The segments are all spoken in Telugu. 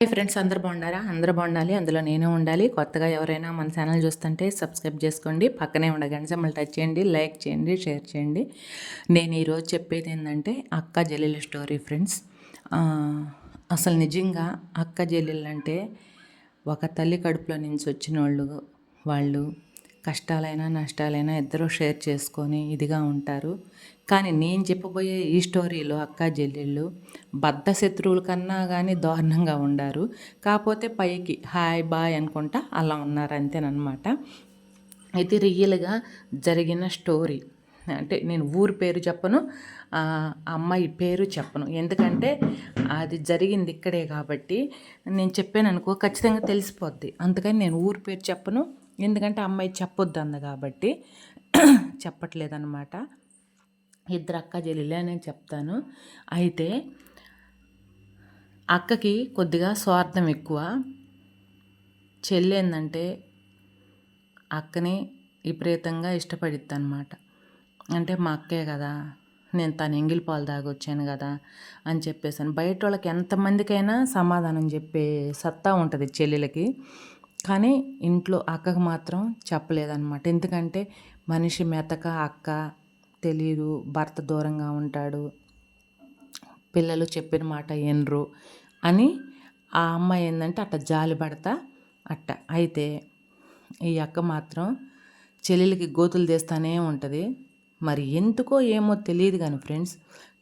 హాయ్ ఫ్రెండ్స్ అందరు బాగుండారా అందరూ బాగుండాలి అందులో నేను ఉండాలి. కొత్తగా ఎవరైనా మన ఛానల్ చూస్తుంటే సబ్స్క్రైబ్ చేసుకోండి. పక్కనే ఉండే మళ్ళీ టచ్ చేయండి లైక్ చేయండి షేర్ చేయండి. నేను ఈరోజు చెప్పేది ఏంటంటే అక్క జల్లీల స్టోరీ ఫ్రెండ్స్. అసలు నిజంగా అక్క జల్లీలు అంటే ఒక తల్లి కడుపులో నుంచి వచ్చిన వాళ్ళు వాళ్ళు కష్టాలైనా నష్టాలైనా ఇద్దరూ షేర్ చేసుకొని ఇదిగా ఉంటారు. కానీ నేను చెప్పబోయే ఈ స్టోరీలో అక్క చెల్లెళ్ళు బద్ధ శత్రువుల కన్నా కానీ దారుణంగా ఉండారు. కాకపోతే పైకి హాయ్ బాయ్ అనుకుంటా అలా ఉన్నారు అంతేనమాట అయితే రియల్గా జరిగిన స్టోరీ. అంటే నేను ఊరి పేరు చెప్పను అమ్మాయి పేరు చెప్పను. ఎందుకంటే అది జరిగింది ఇక్కడే కాబట్టి నేను చెప్పాను అనుకో ఖచ్చితంగా తెలిసిపోద్ది. అందుకని నేను ఊరి పేరు చెప్పను. ఎందుకంటే అమ్మాయి చెప్పొద్దు అంది కాబట్టి చెప్పట్లేదన్నమాట. ఇద్దరు అక్క చెల్లెలే నేను చెప్తాను. అయితే అక్కకి కొద్దిగా స్వార్థం ఎక్కువ. చెల్లి ఏంటంటే అక్కని విపరీతంగా ఇష్టపడిద్ది అనమాట అంటే మా అక్కే కదా నేను తను ఎంగిల్ పాలు తాగొచ్చాను కదా అని చెప్పేసాను బయట వాళ్ళకి ఎంతమందికైనా సమాధానం చెప్పే సత్తా ఉంటుంది చెల్లెలకి. కానీ ఇంట్లో అక్కకు మాత్రం చెప్పలేదన్నమాట. ఎందుకంటే మనిషి మెతక అక్క తెలియదు భర్త దూరంగా ఉంటాడు పిల్లలు చెప్పిన మాట ఎనరు అని ఆ అమ్మాయి ఏంటంటే అట్ట జాలి పడతా అట్ట. అయితే ఈ అక్క మాత్రం చెల్లెలకి గోతులు తీస్తానే ఉంటుంది. మరి ఎందుకో ఏమో తెలియదు కానీ ఫ్రెండ్స్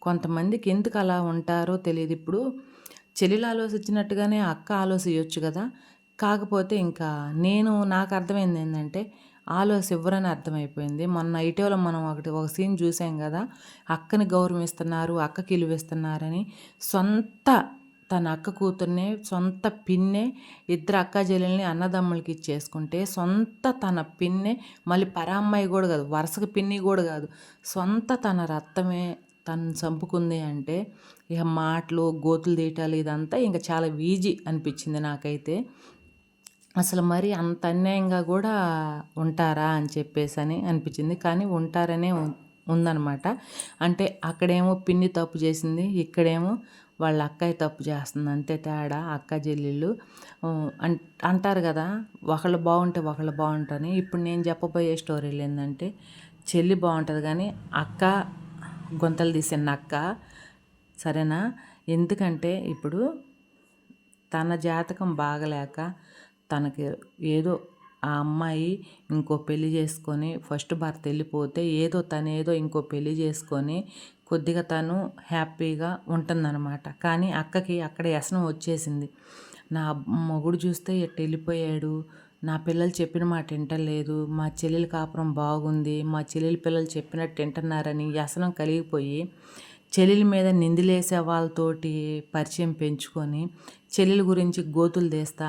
కొంతమందికి ఎందుకు అలా ఉంటారో తెలియదు ఇప్పుడు చెల్లెలు ఆలోచించినట్టుగానే అక్క ఆలోచించవచ్చు కదా. కాకపోతే ఇంకా నేను నాకు అర్థమైంది ఏంటంటే ఆలోచన ఇవ్వరని అర్థమైపోయింది. మొన్న ఇటీవల మనం ఒకటి ఒక సీన్ చూసాం కదా అక్కని గౌరవిస్తున్నారు అక్కకి ఇలువిస్తున్నారని సొంత తన అక్క కూతుర్నే సొంత పిన్నే ఇద్దరు అక్క చెల్లెల్ని అన్నదమ్ములకి ఇచ్చేసుకుంటే సొంత తన పిన్నే మళ్ళీ పరామ్మాయి కూడా కాదు వరుసకు పిన్ని కూడా కాదు సొంత తన రక్తమే తను చంపుకుంది అంటే ఇక మాటలు గోతులు తీయటాలు ఇదంతా ఇంకా చాలా ఈజీ అనిపించింది నాకైతే. అసలు మరి అంత అన్యాయంగా కూడా ఉంటారా అని చెప్పేసి అని అనిపించింది. కానీ ఉంటారనే ఉం- అంటే అక్కడేమో పిన్ని తప్పు చేసింది ఇక్కడేమో వాళ్ళ అక్కయ్య తప్పు చేస్తుంది. అంతే తేడా అక్క చెల్లెళ్ళు అన్- అంటారు కదా ఒకళ్ళు బాగుంటే ఒకళ్ళు బాగుంటారని. ఇప్పుడు నేను చెప్పబోయే స్టోరీలు ఏంటంటే చెల్లి బాగుంటుంది కానీ అక్క గొంతలు తీసిన అక్క. సరేనా? ఎందుకంటే ఇప్పుడు తన జాతకం బాగలేక తనకి ఏదో ఆ అమ్మాయి ఇంకో పెళ్ళి చేసుకొని ఫస్ట్ భర్త వెళ్ళిపోతే ఏదో తను ఏదో ఇంకో పెళ్ళి చేసుకొని కొద్దిగా తను హ్యాపీగా ఉంటుందన్నమాట. కానీ అక్కకి అక్కడ వ్యసనం వచ్చేసింది. నా మొగుడు చూస్తే ఎట్ట వెళ్ళిపోయాడు? నా పిల్లలు చెప్పిన మాట వింటలేదు. మా చెల్లెల కాపురం బాగుంది. మా చెల్లెల పిల్లలు చెప్పినట్టు వింటున్నారని వ్యసనం కలిగిపోయి చెల్లెల మీద నిందిలేసే వాళ్ళతోటి పరిచయం పెంచుకొని చెల్లెల గురించి గోతులు తీస్తా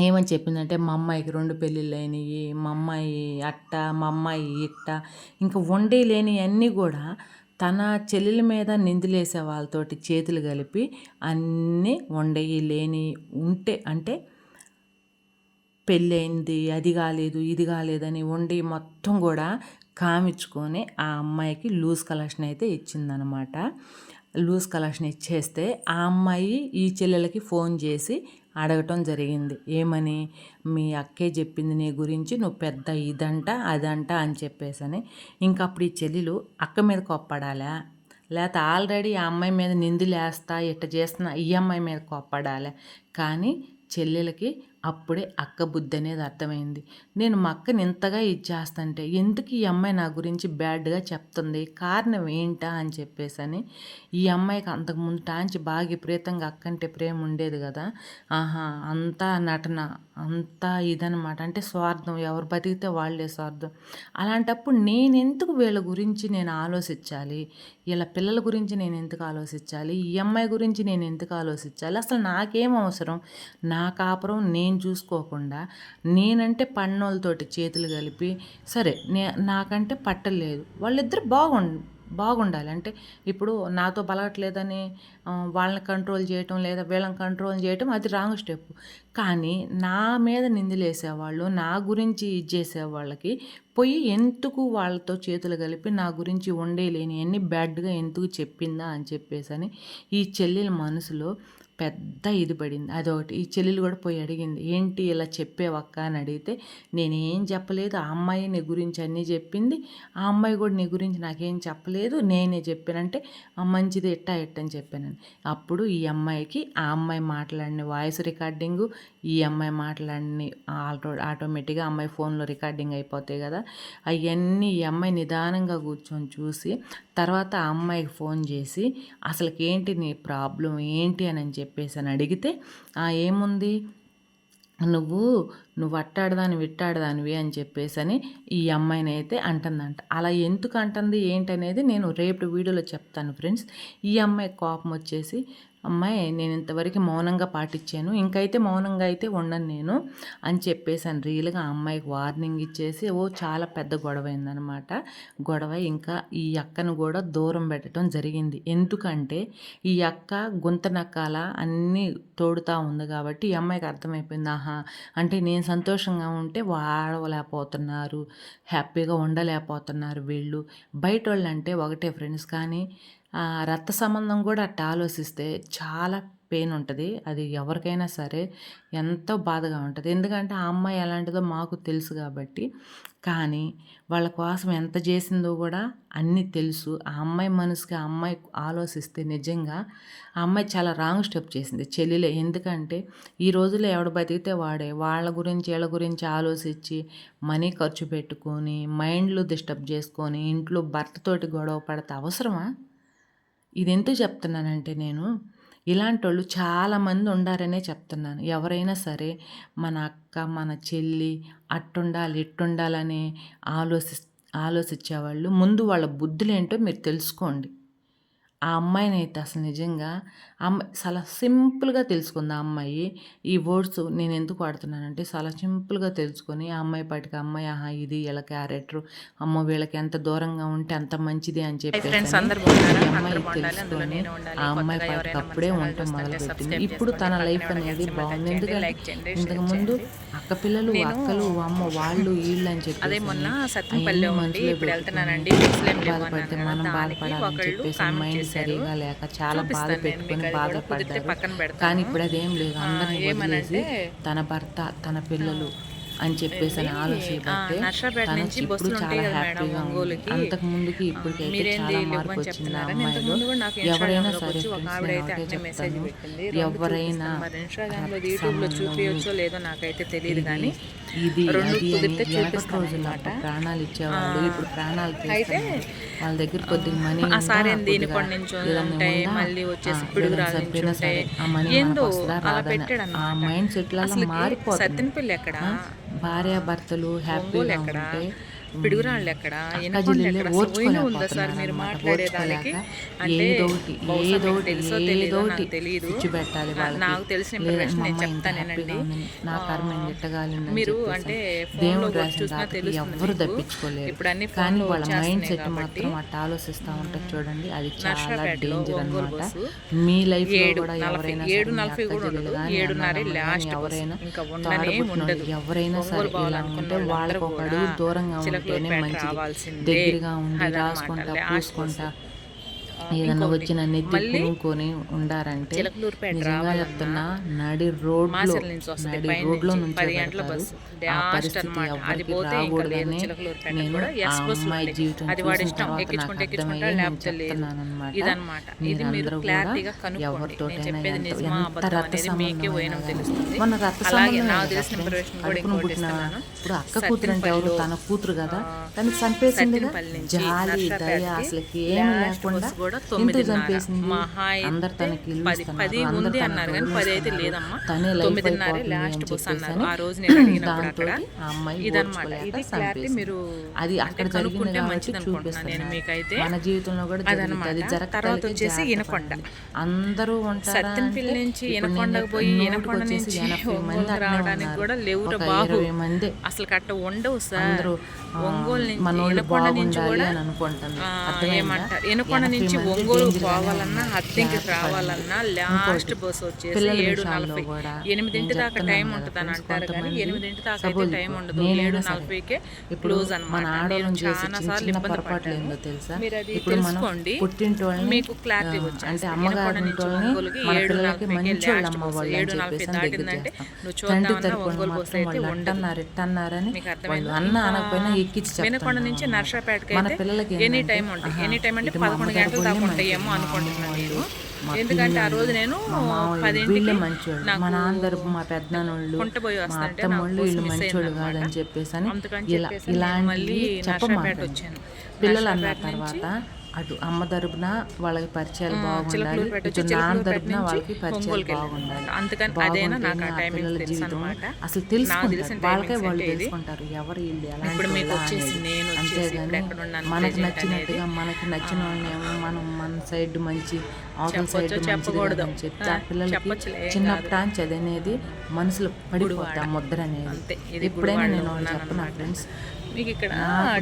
ఏమని చెప్పిందంటే మా అమ్మాయికి రెండు పెళ్ళిళ్ళు అయినాయి మా అమ్మాయి అట్ట మా అమ్మాయి ఇట్ట. ఇంకా వండి లేని అన్నీ కూడా తన చెల్లెల మీద నిందిలేసే వాళ్ళతోటి చేతులు కలిపి అన్నీ వండయి లేని ఉంటే అంటే పెళ్ళయింది అది కాలేదు ఇది కాలేదని వండి మొత్తం కూడా కామించుకొని ఆ అమ్మాయికి లూజ్ కలెక్షన్ అయితే ఇచ్చిందనమాట. లూజ్ కలెక్షన్ ఇచ్చేస్తే ఆ అమ్మాయి ఈ చెల్లెలకి ఫోన్ చేసి అడగటం జరిగింది. ఏమని? మీ అక్కే చెప్పింది నీ గురించి నువ్వు పెద్ద ఇదంట అదంట అని చెప్పేసని. ఇంకా అప్పుడు ఈ చెల్లెలు అక్క మీద కొప్పడాలా? లేకపోతే ఆల్రెడీ ఆ అమ్మాయి మీద నిందులేస్తా ఇట్ట చేస్తున్న ఈ అమ్మాయి మీద కోప్పడాలి? కానీ చెల్లెలకి అప్పుడే అక్క బుద్ధి అనేది అర్థమైంది. నేను మా అక్కని ఇంతగా ఇది చేస్తుంటే ఎందుకు ఈ అమ్మాయి నా గురించి బ్యాడ్గా చెప్తుంది? కారణం ఏంటా అని చెప్పేసని ఈ అమ్మాయికి అంతకు ముందు టాంచి బాగా విపరీతంగా అక్కంటే ప్రేమ ఉండేది కదా. ఆహా అంతా నటన అంతా ఇదనమాట అంటే స్వార్థం ఎవరు బతికితే వాళ్ళే స్వార్థం. అలాంటప్పుడు నేను ఎందుకు వీళ్ళ గురించి నేను ఆలోచించాలి? వీళ్ళ పిల్లల గురించి నేను ఎందుకు ఆలోచించాలి? ఈ అమ్మాయి గురించి నేను ఎందుకు ఆలోచించాలి? అసలు నాకేం అవసరం? నా కాపురం నేను నేను చూసుకోకుండా నేనంటే పన్నోళ్ళతోటి చేతులు కలిపి సరే నే నాకంటే పట్టలేదు. వాళ్ళిద్దరు బాగుండు బాగుండాలి. అంటే ఇప్పుడు నాతో బలగట్లేదని వాళ్ళని కంట్రోల్ చేయటం లేదా వీళ్ళని కంట్రోల్ చేయటం అది రాంగ్ స్టెప్. కానీ నా మీద నిందిలేసేవాళ్ళు నా గురించి ఇది చేసేవాళ్ళకి పోయి ఎందుకు వాళ్ళతో చేతులు కలిపి నా గురించి ఉండేలేని అన్ని బ్యాడ్గా ఎందుకు చెప్పిందా అని చెప్పేసి అని ఈ చెల్లెల మనసులో పెద్ద ఇది పడింది. అదొకటి. ఈ చెల్లెలు కూడా పోయి అడిగింది ఏంటి ఇలా చెప్పేవక్క అని అడిగితే నేనేం చెప్పలేదు. ఆ అమ్మాయి నీ గురించి అన్నీ చెప్పింది. ఆ అమ్మాయి కూడా నీ గురించి నాకేం చెప్పలేదు. నేనే చెప్పానంటే మంచిది ఎట్టా ఎట్టని చెప్పానని అప్పుడు ఈ అమ్మాయికి ఆ అమ్మాయి మాట్లాడిన వాయిస్ రికార్డింగు ఈ అమ్మాయి మాట్లాడిన ఆటో ఆటోమేటిక్గా అమ్మాయి ఫోన్లో రికార్డింగ్ అయిపోతాయి కదా. అవన్నీ ఈ అమ్మాయి నిదానంగా కూర్చొని చూసి తర్వాత ఆ అమ్మాయికి ఫోన్ చేసి అసలుకి ఏంటి నీ ప్రాబ్లం? ఏంటి? అని చెప్పేసి అని అడిగితే ఏముంది? నువ్వు నువ్వు అట్టాడదాని విట్టాడదానివి అని చెప్పేసి అని ఈ అమ్మాయిని అయితే అంటుందంట. అలా ఎందుకు అంటుంది ఏంటనేది నేను రేపు వీడియోలో చెప్తాను ఫ్రెండ్స్. ఈ అమ్మాయి కోపం వచ్చేసి అమ్మాయి నేను ఇంతవరకు మౌనంగా పాటించాను ఇంకైతే మౌనంగా అయితే ఉండను నేను అని చెప్పేసాను రియల్గా అమ్మాయికి వార్నింగ్ ఇచ్చేసి ఓ చాలా పెద్ద గొడవ అయిందనమాట గొడవ ఇంకా ఈ అక్కను కూడా దూరం పెట్టడం జరిగింది. ఎందుకంటే ఈ అక్క గుంత నక్కాల అన్నీ తోడుతూ ఉంది కాబట్టి ఈ అమ్మాయికి అర్థమైపోయింది. ఆహా అంటే నేను సంతోషంగా ఉంటే వాడవలేకపోతున్నారు హ్యాపీగా ఉండలేకపోతున్నారు వీళ్ళు. బయట వాళ్ళు అంటే ఒకటే ఫ్రెండ్స్ కానీ రక్త సంబంధం కూడా అట్ట ఆలోచిస్తే చాలా పెయిన్ ఉంటుంది. అది ఎవరికైనా సరే ఎంతో బాధగా ఉంటుంది. ఎందుకంటే ఆ అమ్మాయి ఎలాంటిదో మాకు తెలుసు కాబట్టి కానీ వాళ్ళ కోసం ఎంత చేసిందో కూడా అన్నీ తెలుసు. ఆ అమ్మాయి మనసుకి ఆ అమ్మాయి ఆలోచిస్తే నిజంగా ఆ అమ్మాయి చాలా రాంగ్ స్టెప్ చేసింది చెల్లెలే. ఎందుకంటే ఈ రోజుల్లో ఎవడు బతికితే వాడే. వాళ్ళ గురించి వీళ్ళ గురించి ఆలోచించి మనీ ఖర్చు పెట్టుకొని మైండ్లు డిస్టర్బ్ చేసుకొని ఇంట్లో భర్తతోటి గొడవ పడితే అవసరమా? ఇది ఎందుకు చెప్తున్నానంటే నేను ఇలాంటి వాళ్ళు చాలామంది ఉండారనే చెప్తున్నాను. ఎవరైనా సరే మన అక్క మన చెల్లి అట్టుండాలి ఇట్టుండాలని ఆలోచి ఆలోచించేవాళ్ళు ముందు వాళ్ళ బుద్ధులేంటో మీరు తెలుసుకోండి. ఆ అమ్మాయిని అయితే అసలు నిజంగా అమ్మాయి చాలా సింపుల్గా తెలుసుకుంది ఆ అమ్మాయి ఈ వర్డ్స్ నేను ఎందుకు వాడుతున్నానంటే చాలా సింపుల్గా తెలుసుకొని ఆ అమ్మాయి పాటికి అమ్మాయి ఆహా ఇది వీళ్ళ క్యారెక్టర్ అమ్మ వీళ్ళకి ఎంత దూరంగా ఉంటే అంత మంచిది అని చెప్పి అమ్మాయి తెలుసుకొని ఆ అమ్మాయి పాటికి అప్పుడే ఉండటం చూస్తుంటే మొదలుపెట్టింది ఇప్పుడు తన. లైఫ్ అనేది బాగుంది ఎందుకంటే లైక్ చేయండి, షేర్ ఇంతకు ముందు చేయండి. అక్క పిల్లలు అక్కలు అమ్మ వాళ్ళు వీళ్ళు అని చెప్పి బాధపడితే మనం బాధపడాలని చెప్పేసి మైండ్ సరిగా లేక చాలా బాధ పెట్టుకొని బాధపడ్డారు. కానీ ఇప్పుడు అదేం లేదు అందరిని వదిలేసి ఏమనంటే, తన భర్త తన పిల్లలు అని చెప్పేసి అని ఆలోచించబట్టే ఆ, నర్సాపేట తనకి నుంచి ఇప్పుడు చాలా హ్యాపీగా. అంతకు ముందుకి ఇప్పటికైతే మీరేంది చాలా మార్పు వచ్చింది అమ్మాయిలో. ఎవరైనా సరే అయితే చెప్తాను ఎవరైనా లేదో నాకైతే తెలియదు కానీ ఇది అది అని వెనకటి రోజుల్లో. ప్రాణాలు ఇచ్చేవాళ్ళు ఇప్పుడు ప్రాణాలు అయితే, తీస్తున్నారు వాళ్ళ దగ్గర కొద్దిగా మనీ ఆ మళ్ళీ వచ్చేసి ఆ మైండ్ సెట్ అసలు మారిపోతుంది. ఎక్కడ? భార్యాభర్తలు ఒంగోలు హ్యాపీగా ఎక్కడ? ఉంటే పిడుగురాళ్ళు ఎక్కడ ఎనకొండ ఉందా సార్ మీరు మాట్లాడేదానికి? అంటే తెలుసో తెలీదో ఏదోటి నాకు తెలియదు నాకు తెలిసిన మా నేను చెప్తానేనండి. నా కర్మ మీరు అంటే phone దేవుడు లో కూడా రాసిన చూసినా తెలుస్తుంది ఇప్పుడు అన్ని కానీ వాళ్ళ మైండ్ సెట్. మాత్రం అట్ట ఆలోచిస్తూ ఉంటుంది చూడండి. అది చాలా డేంజర్ బస్సు మీ లైఫ్లో కూడా ఎవరైనా ఏడు నలభై కూడా ఉండదు. ఏడున్నర లాస్ట్ ఎవరైనా ఎవరైనా సరే ఇలా ఉంటే వాళ్ళకి ఒక అడుగు దూరంగా ఉంటేనే మంచిది. దగ్గరగా ఉండి. రాసుకుంటా పూసుకుంటా. ఏదన్నా వచ్చిన మళ్ళీ పూనుకొని ఉండారంటే నిజంగా చెప్తున్నా నడి వస్తుంది నడి ఇంకా లేదు రాకూడదని నేను ఆ అమ్మాయి. జీవితం చూసిన తర్వాత నాకు మీరు కూడా ఎవరితోటైనా ఎంత రక్త మన రక్త సంబంధం పుట్టిన ఇప్పుడు అక్క కూతురు అంటే ఎవరు తన కూతురు కదా. తనకి నుంచి జాలి దయ అసలు ఏమి లేకుండా ఎందుకు తొమ్మిదిన్నర. మహా పది- పది ఉంది అన్నారు కానీ పది అయితే. లేదమ్మా. తొమ్మిదిన్నరే లాస్ట్ బస్ అన్నారు. అని ఆ రోజు నేను అడిగినప్పుడు అక్కడ ఇదన్నమాట. ఇది క్లారిటీ. మీరు అది అక్కడ కనుక్కుంటే మంచిది అనుకుంటున్నాను నేను మీకైతే. మన జీవితంలో కూడా అదన్నమాట. జరుగుతుంది అది తర్వాత వచ్చేసి ఇనకొండ. అందరూ అంటే నుంచి ఇనకొండకు పోయి ఇనకొండ నుంచి రావడానికి. కూడా లేవురా బాబు అసలు కట్ట ఉండవు సార్ ఒంగోలు నుంచి? ఏమంటారు? ఎనకొండ నుంచి ఒంగోలు పోవాలన్నా. అద్దెకి రావాలన్నా. లాస్ట్ బస్సు వచ్చేసి ఏడు నలభై ఎనిమిదింటి దాకా టైం ఉంటుంది అని అంటారు కానీ ఎనిమిదింటి దాకా అయితే టైం ఉండదు. ఏడు నలభైకే క్లోజ్ అనమాట చాలా సార్లు ఇబ్బంది పడ్డాను తెలుసా? మీరు అది తెలుసుకోండి. మీకు క్లారిటీ అంటే ఎనకొండ నుంచి ఒంగోలుకి ఏడు నలభైకే లాస్ట్ బస్సు. ఏడు నలభై దాటిందంటే. నువ్వు చూద్దామన్నా ఒంగోలు బస్సు అయితే ఉండదు. మీకు అర్థమైందా? అన్న అనకపోయినా ఎక్కించి వినకొండ నుంచి నర్సాపేటకి మన పిల్లలకి ఎనీ టైం ఉంటాయి ఎనీ టైం అంటే పదకొండు గంటల దాకా ఉంటాయేమో అనుకుంటున్నాను నేను. ఎందుకంటే ఆ రోజు నేను పదింటికి మా నాన్నగారు మా పెద్దనాన్నోళ్ళు మా అత్తమ్మోళ్ళు వీళ్ళు మంచోళ్ళు. కాదని చెప్పేసి అని ఇలా చెప్పమాకండి. వచ్చాను పిల్లలు అన్న తర్వాత అటు అమ్మ తరపున వాళ్ళకి పరిచయాలు బాగుండాలి. ఇటు నాన్న తరపున వాళ్ళకి పరిచయాలు. బాగుండాలి. అందుకని పిల్లల తెలుసు జీవితం. అసలు తెలుసుకుంటారు. వాళ్ళకే వాళ్ళు. తెలుసుకుంటారు. ఎవరు వీళ్ళు ఇప్పుడు అంతేగాని మనకు నచ్చినట్టుగా మనకి నచ్చిన వాళ్ళనేమో మనం మన సైడ్ మంచి అవతల సైడ్ మంచిది చెప్పకూడదో. అని చెప్తే ఆ పిల్లలకి చిన్నప్పటి నుంచి అది అనేది మనసులో పడిపోతా ముద్ర అనేది. ఎప్పుడైనా నేను చెప్పను. ఫ్రెండ్స్. మీకు ఇక్కడ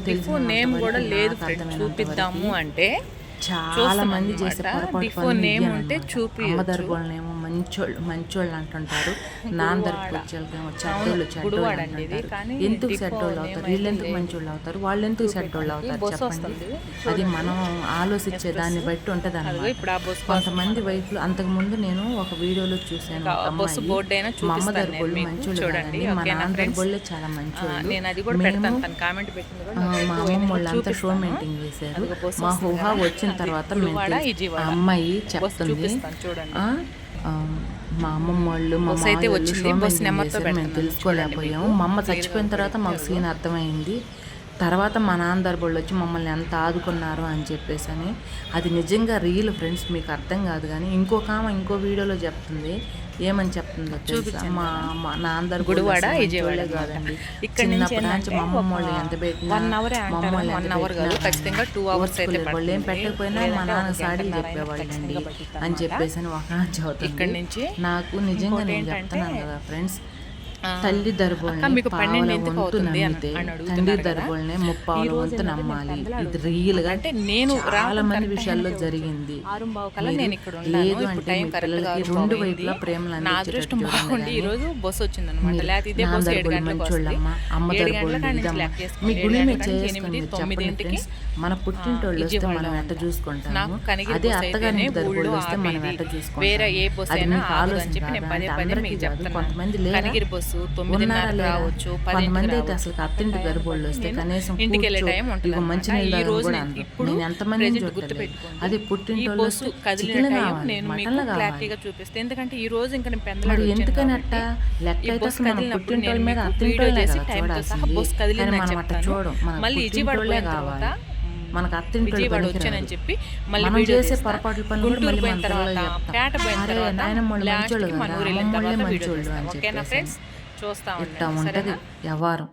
డిఫో నేమ్ కూడా లేదు ఫ్రెండ్ చూపిద్దాము అంటే చాలా మంది చేసే డిఫో నేమ్ ఉంటే అన్నమాట. మంచోళ్ళు మంచోళ్ళు అంటుంటారు. తరపు వచ్చేళ్ళకేమో చెడ్డోళ్ళు చెడ్డోళ్ళు. అంటుంటారు. ఎందుకు చెడ్డోళ్ళు అవుతారు? వీళ్ళు ఎందుకు మంచోళ్ళు అవుతారు? వాళ్ళు ఎందుకు చెడ్డోళ్ళు అవుతారు? చెప్పండి. అది మనం ఆలోచించే దాన్ని బట్టి ఉంటది బస్సు కొంతమంది వైపులు అంతకు ముందు నేను ఒక వీడియోలో చూశాను మా అమ్మ చూపిస్తాను నేను తరపులు మీకు. మంచోళ్ళు చూడండి, మా చాలా మంచోళ్ళు. మా అమ్మమ్మ వాళ్ళంతా షో. మెయింటైన్ చేశారు. మా కదా. వచ్చిన తర్వాత అమ్మాయి చెప్తుంది. మా అమ్మమ్మ వాళ్ళు మా అయితే వచ్చింది. నెంబర్తో చేశారు మేము. తెలుసుకోలేకపోయాము మా అమ్మ చచ్చిపోయిన తర్వాత మాకు సీన్ అర్థమైంది తర్వాత మా నాన్న దర్బళ్ళు వచ్చి మమ్మల్ని ఎంత ఆదుకున్నారు అని చెప్పేసి అని అది నిజంగా రియల్ ఫ్రెండ్స్ మీకు అర్థం కాదు కానీ ఇంకొక ఆమె ఇంకో వీడియోలో చెప్తుంది. ఏమని చెప్తుందో తెలుసా? మా మా నాన్న గుడివాడ, విజయవాడ కాదండి. ఇక్కడ నుంచి మా అమ్మమ్మ వాళ్ళు ఒక ఎంత పెట్టినా వన్ అవరే మా అమ్మ అంటారు. వాళ్ళు వన్ ఎంత అవర్ కాదు ఖచ్చితంగా టూ అవర్స్ అయితే. వాళ్ళు ఏం. పెట్టకపోయినా మా నాన్న ఒక సాడీ గంటన్నర అయినా చెప్పేవాళ్ళండి అని. చెప్పేసి అని ఒక చదువుతుంది ఇక్కడి నుంచి నాకు నిజంగా నేను చెప్తున్నాను కదా ఫ్రెండ్స్ తల్లి దర్బోల్ని పావుల వంతు నమ్మితే తండ్రి. దర్బోల్ని ముప్పావుల వంతు నమ్మాలి. ఇది రియల్గా అంటే నేను చాలా మంది విషయాల్లో జరిగింది. లేదు అంటే మీ పిల్లలకి రెండు. వైపులా ప్రేమలు అందించేటట్టు ఈ రోజు బస్సు వచ్చింది అనమాట లేకపోతే ఇదే బస్సు ఏడు గంటలకు వస్తుంది అమ్మ. మీ చెప్పండి ఫ్రెండ్స్. మన పుట్టింటోళ్ళు వస్తే మనం ఎట్ట చూసుకుంటాము. అదే అత్తగారి ఊళ్ళో వస్తే మనం. ఎట్ట అది మీకు. చెప్తున్నాను కొంతమంది లేరా? రావచ్చు అయితే అసలు అత్తింటి గర్భోళ్ళు వస్తే కనీసం మంచి నీళ్ళు కూడా. ఇప్పుడు నేను గుర్తుపెట్టుకోండి. అదే పుట్టింటోళ్ళు వస్తే చికెన్ కావాలి మటన్లు కావాలి. ఎందుకంటే ఈ రోజు ఇంకా నేను మరి పెందలాడు వచ్చాను ఎందుకని కాబట్టి అట్ట? లెక్క అయితే అసలు మనం పుట్టింటోళ్ళ మీద అత్తింటోళ్ళే కదా చూడాల్సింది. కానీ మనం అట్ట. చూడం. మళ్ళీ పుట్టింటోళ్ళే కావాలి మనకు పనికిరారు. వచ్చానని చెప్పి మళ్ళీ చేసే. పొరపాట్ల పనులు పోయిన తర్వాత. పేట పోయిన తర్వాత మంచోళ్ళు. అని చెప్పేసి చూస్తా ఇట్లా ఉంటుంది వ్యవహారం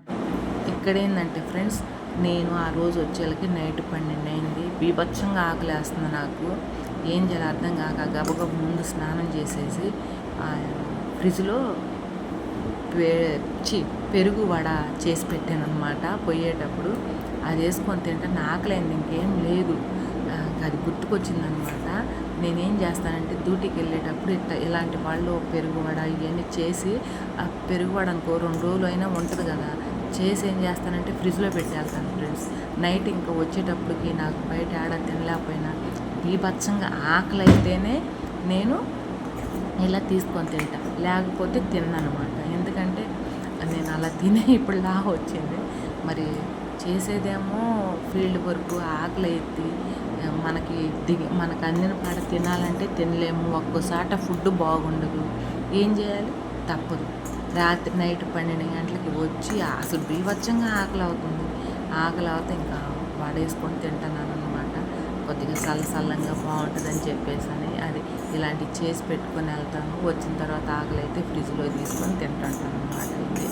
ఇక్కడ ఏంటంటే ఫ్రెండ్స్ నేను ఆ రోజు వచ్చేళ్ళకి నైట్ పన్నెండు అయింది బీభత్సంగా ఆకలేస్తుంది నాకు ఏం చేయాలి అర్థం కాక గబగబ ముందు స్నానం చేసేసి ఫ్రిడ్జ్లో పే పెరుగు వడ చేసి పెట్టాను అనమాట పోయేటప్పుడు అది వేసుకొని తింటే ఆకలైంది ఇంకేం లేదు. ఆ, అది గుర్తుకొచ్చిందనమాట. నేనేం చేస్తానంటే డ్యూటీకి వెళ్ళేటప్పుడు ఇట్లా ఇలాంటి వాళ్ళు పెరుగువడ ఇవన్నీ చేసి ఆ పెరుగు అనుకో రెండు రోజులు అయినా ఉంటుంది కదా. చేసి ఏం చేస్తానంటే ఫ్రిడ్జ్లో పెట్టేస్తాను ఫ్రెండ్స్. నైట్ ఇంకా వచ్చేటప్పటికి నాకు బయట ఆడ తినలేకపోయినా బీభత్సంగా ఆకలి అయితేనే నేను ఇలా తీసుకొని తింటా. లేకపోతే తిన్నమాట ఎందుకంటే నేను అలా తినే ఇప్పుడు లా వచ్చింది. మరి చేసేదేమో ఫీల్డ్ వర్క్ ఆకలి ఎత్తి మనకి దిగి మనకు అందిన పాట తినాలంటే తినలేము. ఒక్కోసాట ఫుడ్ బాగుండదు. ఏం చేయాలి? తప్పదు. రాత్రి నైట్ పన్నెండు గంటలకి వచ్చి అసలు బీభత్సంగా ఆకలి అవుతుంది ఆకలి అవుతే ఇంకా వాడేసుకొని తింటున్నాను అనమాట కొద్దిగా సల్లసల్లంగా బాగుంటుందని చెప్పేసి అది ఇలాంటివి చేసి పెట్టుకొని వెళ్తాను. వచ్చిన తర్వాత ఆకలి అయితే ఫ్రిడ్జ్లో తీసుకొని తింటుంటాను అనమాట ఇది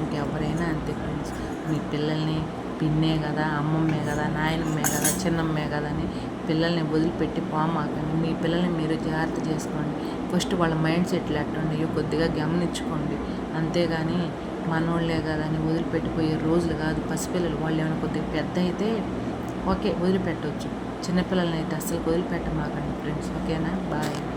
ఇంకెవరైనా అంతే ఫ్రెండ్స్. మీ పిల్లల్ని పిన్నే కదా అమ్మమ్మే కదా నాయనమ్మే కదా చిన్నమ్మే కదా అని పిల్లల్ని వదిలిపెట్టి పోమాకండి మీ పిల్లల్ని మీరు జాగ్రత్త చేసుకోండి. ఫస్ట్ వాళ్ళ మైండ్ సెట్లు ఎట్లున్నాయో కొద్దిగా గమనించుకోండి. అంతేగాని మనోళ్ళే కదా అని వదిలిపెట్టిపోయే రోజులు కాదు. పసిపిల్లలు వాళ్ళు ఏమైనా కొద్దిగా పెద్ద అయితే ఓకే వదిలిపెట్టవచ్చు చిన్నపిల్లల్ని అయితే అస్సలు వదిలిపెట్టమాకండి ఫ్రెండ్స్. ఓకేనా? బాయ్.